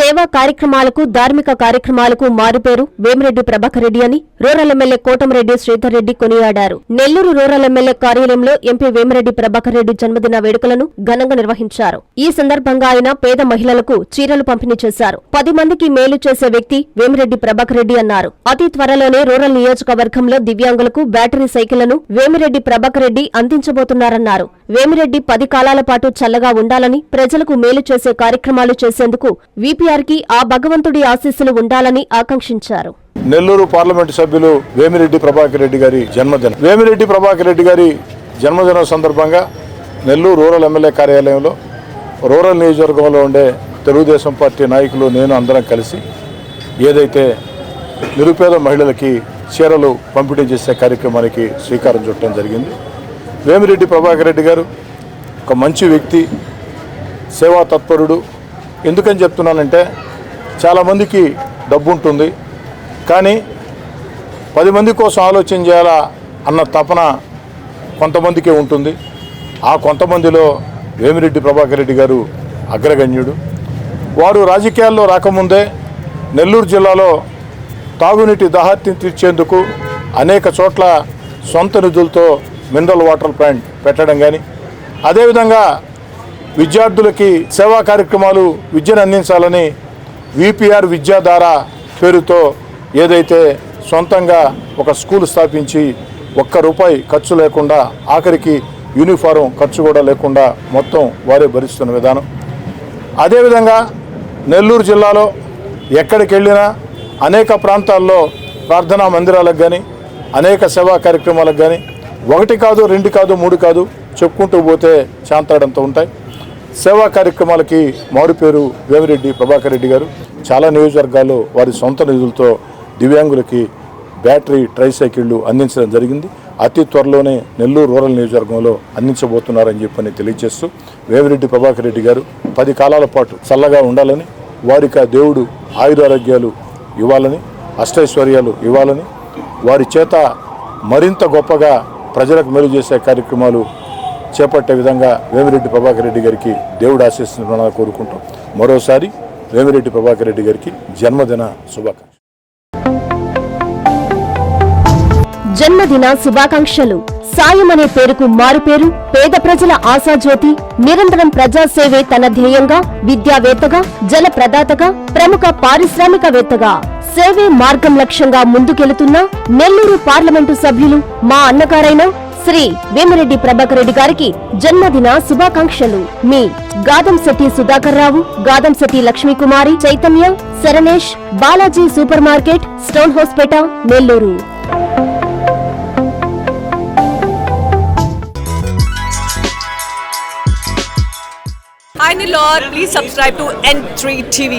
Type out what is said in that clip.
సేవా కార్యక్రమాలకు ధార్మిక కార్యక్రమాలకు మారుపేరు వేమిరెడ్డి ప్రభాకర్ రెడ్డి అని రూరల్ ఎమ్మెల్యే కోటంరెడ్డి శ్రీధర్ రెడ్డి కొనియాడారు. నెల్లూరు రూరల్ ఎమ్మెల్యే కార్యాలయంలో ఎంపీ వేమిరెడ్డి ప్రభాకర్ రెడ్డి జన్మదిన వేడుకలను ఘనంగా నిర్వహించారు. ఈ సందర్భంగా ఆయన పేద మహిళలకు చీరలు పంపిణీ చేశారు. పది మందికి మేలు చేసే వ్యక్తి వేమిరెడ్డి ప్రభాకర్ రెడ్డి అన్నారు. అతి త్వరలోనే రూరల్ నియోజకవర్గంలో దివ్యాంగులకు బ్యాటరీ సైకిళ్ళను వేమిరెడ్డి ప్రభాకర్ రెడ్డి అందించబోతున్నారన్నారు. వేమిరెడ్డి పది కాలాల పాటు చల్లగా ఉండాలని ప్రజలకు మేలు చేసే కార్యక్రమాలు చేసేందుకు వీపీ కి ఆ భగవంతుడి ఆశీస్సులు ఉండాలని ఆకాంక్షించారు. నెల్లూరు పార్లమెంటు సభ్యులు వేమిరెడ్డి ప్రభాకర్ రెడ్డి గారి జన్మదినం. వేమిరెడ్డి ప్రభాకర్ రెడ్డి గారి జన్మదినం సందర్భంగా నెల్లూరు రూరల్ ఎమ్మెల్యే కార్యాలయంలో రూరల్ నియోజకవర్గంలో ఉండే తెలుగుదేశం పార్టీ నాయకులు నేను అందరం కలిసి ఏదైతే నిరుపేద మహిళలకి చీరలు పంపిణీ చేసే కార్యక్రమానికి శ్రీకారం చుట్టడం జరిగింది. వేమిరెడ్డి ప్రభాకర్ రెడ్డి గారు ఒక మంచి వ్యక్తి సేవా తత్పరుడు ఎందుకని చెప్తున్నానంటే చాలామందికి డబ్బు ఉంటుంది కానీ పది మంది కోసం ఆలోచన చేయాలా అన్న తపన కొంతమందికే ఉంటుంది. ఆ కొంతమందిలో వేమిరెడ్డి ప్రభాకర్ రెడ్డి గారు అగ్రగణ్యుడు. వారు రాజకీయాల్లో రాకముందే నెల్లూరు జిల్లాలో తాగునీటి దాహార్తిని తీర్చేందుకు అనేక చోట్ల సొంత నిధులతో మినరల్ వాటర్ ప్లాంట్ పెట్టడం కానీ అదేవిధంగా విద్యార్థులకి సేవా కార్యక్రమాలు విద్యను అందించాలని విపిఆర్ విద్యాధార పేరుతో ఏదైతే సొంతంగా ఒక స్కూల్ స్థాపించి ఒక్క రూపాయి ఖర్చు లేకుండా ఆఖరికి యూనిఫారం ఖర్చు కూడా లేకుండా మొత్తం వారే భరిస్తున్న విధానం. అదేవిధంగా నెల్లూరు జిల్లాలో ఎక్కడికి వెళ్ళినా అనేక ప్రాంతాల్లో ప్రార్థనా మందిరాలకు కానీ అనేక సేవా కార్యక్రమాలకు కానీ ఒకటి కాదు రెండు కాదు మూడు కాదు చెప్పుకుంటూ పోతే చాంతాడంత ఉంటాయి. సేవా కార్యక్రమాలకి మారుపేరు వేమిరెడ్డి ప్రభాకర్ రెడ్డి గారు. చాలా నియోజకవర్గాల్లో వారి సొంత నిధులతో దివ్యాంగులకి బ్యాటరీ ట్రైసైకిళ్ళు అందించడం జరిగింది. అతి త్వరలోనే నెల్లూరు రూరల్ నియోజకవర్గంలో అందించబోతున్నారని చెప్పని తెలియజేస్తూ వేమిరెడ్డి ప్రభాకర్ రెడ్డి గారు పది కాలాల పాటు చల్లగా ఉండాలని వారికి ఆ దేవుడు ఆయురారోగ్యాలు ఇవ్వాలని అష్టైశ్వర్యాలు ఇవ్వాలని వారి చేత మరింత గొప్పగా ప్రజలకు మేలు చేసే కార్యక్రమాలు చేపట్టే విధంగా వేమిరెడ్డి ప్రభాకర్ రెడ్డి గారికి దేవుడు ఆశిస్తున్నానని కోరుకుంటాం. మరోసారి వేమిరెడ్డి ప్రభాకర్ రెడ్డి గారికి జన్మదిన శుభాకాంక్షలు. జన్మదిన శుభాకాంక్షలు. సాయం అనే పేరుకు మారుపేరు పేద ప్రజల ఆశాజ్యోతి నిరంతరం ప్రజాసేవే తన ధ్యేయంగా విద్యావేత్తగా జల ప్రదాతగా ప్రముఖ పారిశ్రామికవేత్తగా. సేవే మార్గం లక్ష్యంగా ముందుకెళుతున్న నెల్లూరు పార్లమెంటు సభ్యులు మా అన్నగారైన శ్రీ వేమిరెడ్డి ప్రభాకర్ రెడ్డి గారికి జన్మదిన శుభాకాంక్షలు. మీ Gadamsetty Sudhakar Rao Gadamsetty Lakshmikumari Chaitanya Saranesh Balaji supermarket Stonehousepet Nellore. Hi Nilor, please subscribe to N3 TV.